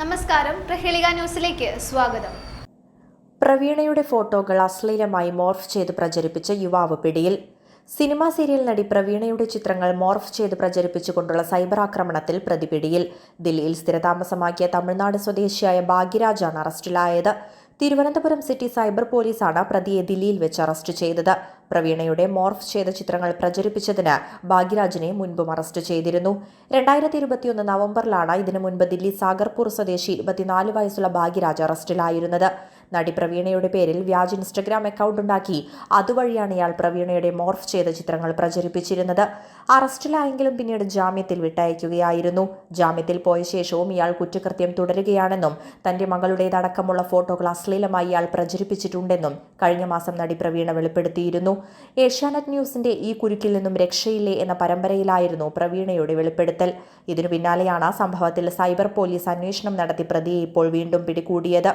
നമസ്കാരം. പ്രഹേളിക ന്യൂസിലേക്ക് സ്വാഗതം. പ്രവീണയുടെ ഫോട്ടോകൾ അശ്ലീലമായി മോർഫ് ചെയ്ത് പ്രചരിപ്പിച്ച യുവാവ് പിടിയിൽ. സിനിമാ സീരിയൽ നടി പ്രവീണയുടെ ചിത്രങ്ങൾ മോർഫ് ചെയ്ത് പ്രചരിപ്പിച്ചുകൊണ്ടുള്ള സൈബർ ആക്രമണത്തിൽ പ്രതിപിടിയിൽ ദില്ലിയിൽ സ്ഥിരതാമസമാക്കിയ തമിഴ്നാട് സ്വദേശിയായ ഭാഗ്യരാജാണ് അറസ്റ്റിലായത്. തിരുവനന്തപുരം സിറ്റി സൈബർ പോലീസാണ് പ്രതിയെ ദില്ലിയിൽ വെച്ച് അറസ്റ്റ് ചെയ്തത്. പ്രവീണയുടെ മോർഫ് ചെയ്ത ചിത്രങ്ങൾ പ്രചരിപ്പിച്ചതിന് ഭാഗ്യരാജിനെ മുൻപും അറസ്റ്റ് ചെയ്തിരുന്നു. രണ്ടായിരത്തി ഇരുപത്തിയൊന്ന് നവംബറിലാണ് ഇതിനു മുൻപ് ദില്ലി സാഗർപൂർ സ്വദേശി ഇരുപത്തിനാല് വയസ്സുള്ള ഭാഗ്യരാജ് അറസ്റ്റിലായിരുന്നത്. നടി പ്രവീണയുടെ പേരിൽ വ്യാജ് ഇൻസ്റ്റഗ്രാം അക്കൗണ്ട് ഉണ്ടാക്കി. അതുവഴിയാണ് ഇയാൾ പ്രവീണയുടെ മോർഫ് ചെയ്ത ചിത്രങ്ങൾ പ്രചരിപ്പിച്ചിരുന്നത്. അറസ്റ്റിലായെങ്കിലും പിന്നീട് ജാമ്യത്തിൽ വിട്ടയക്കുകയായിരുന്നു. ജാമ്യത്തിൽ പോയ ശേഷവും ഇയാൾ കുറ്റകൃത്യം തുടരുകയാണെന്നും തന്റെ മകളുടേതടക്കമുള്ള ഫോട്ടോകൾ അശ്ലീലമായി ഇയാൾ പ്രചരിപ്പിച്ചിട്ടുണ്ടെന്നും കഴിഞ്ഞ മാസം നടി പ്രവീണ വെളിപ്പെടുത്തിയിരുന്നു. ഏഷ്യാനെറ്റ് ന്യൂസിന്റെ ഈ കുരുക്കിൽ നിന്നും രക്ഷയില്ലേ എന്ന പരമ്പരയിലായിരുന്നു പ്രവീണയുടെ വെളിപ്പെടുത്തൽ. ഇതിനു പിന്നാലെയാണ് സംഭവത്തിൽ സൈബർ പോലീസ് അന്വേഷണം നടത്തി പ്രതിയെ ഇപ്പോൾ വീണ്ടും പിടികൂടിയത്.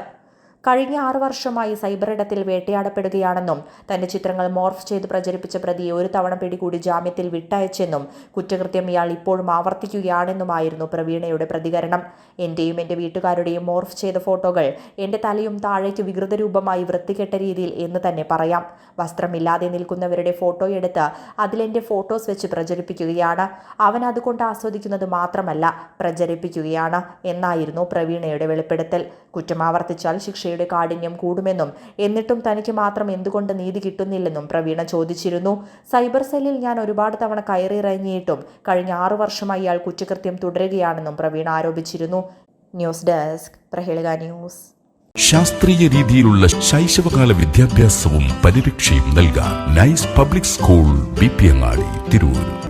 കഴിഞ്ഞ ആറു വർഷമായി സൈബർ ഇടത്തിൽ വേട്ടയാടപ്പെടുകയാണെന്നും തന്റെ ചിത്രങ്ങൾ മോർഫ് ചെയ്ത് പ്രചരിപ്പിച്ച പ്രതിയെ ഒരു തവണ പിടികൂടി ജാമ്യത്തിൽ വിട്ടയച്ചെന്നും കുറ്റകൃത്യം ഇയാൾ ഇപ്പോഴും ആവർത്തിക്കുകയാണെന്നുമായിരുന്നു പ്രവീണയുടെ പ്രതികരണം. എന്റെയും എന്റെ വീട്ടുകാരുടെയും മോർഫ് ചെയ്ത ഫോട്ടോകൾ എന്റെ തലയും താഴേക്ക് വികൃതരൂപമായി വൃത്തികെട്ട രീതിയിൽ എന്ന് തന്നെ പറയാം. വസ്ത്രമില്ലാതെ നിൽക്കുന്നവരുടെ ഫോട്ടോ എടുത്ത് അതിലെന്റെ ഫോട്ടോസ് വെച്ച് പ്രചരിപ്പിക്കുകയാണ്. അവൻ അതുകൊണ്ട് ആസ്വദിക്കുന്നത് മാത്രമല്ല പ്രചരിപ്പിക്കുകയാണ് എന്നായിരുന്നു പ്രവീണയുടെ വെളിപ്പെടുത്തൽ. കുറ്റം ആവർത്തിച്ചാൽ ശിക്ഷയുടെ കാഠിന്യം കൂടുമെന്നും എന്നിട്ടും തനിക്ക് മാത്രം എന്തുകൊണ്ട് നീതി കിട്ടുന്നില്ലെന്നും പ്രവീണ ചോദിച്ചിരുന്നു. സൈബർ സെല്ലിൽ ഞാൻ ഒരുപാട് തവണ കയറിയിറങ്ങിയിട്ടും കഴിഞ്ഞ ആറു വർഷമായി ഇയാൾ കുറ്റകൃത്യം തുടരുകയാണെന്നും പ്രവീണ ആരോപിച്ചിരുന്നു. News desk Prahelika news. ശാസ്ത്രീയ രീതിയിലുള്ള ശൈശവകാല വിദ്യാഭ്യാസവും പരിരക്ഷയും നൽകാൻ nice public school B P Angadi Tirur.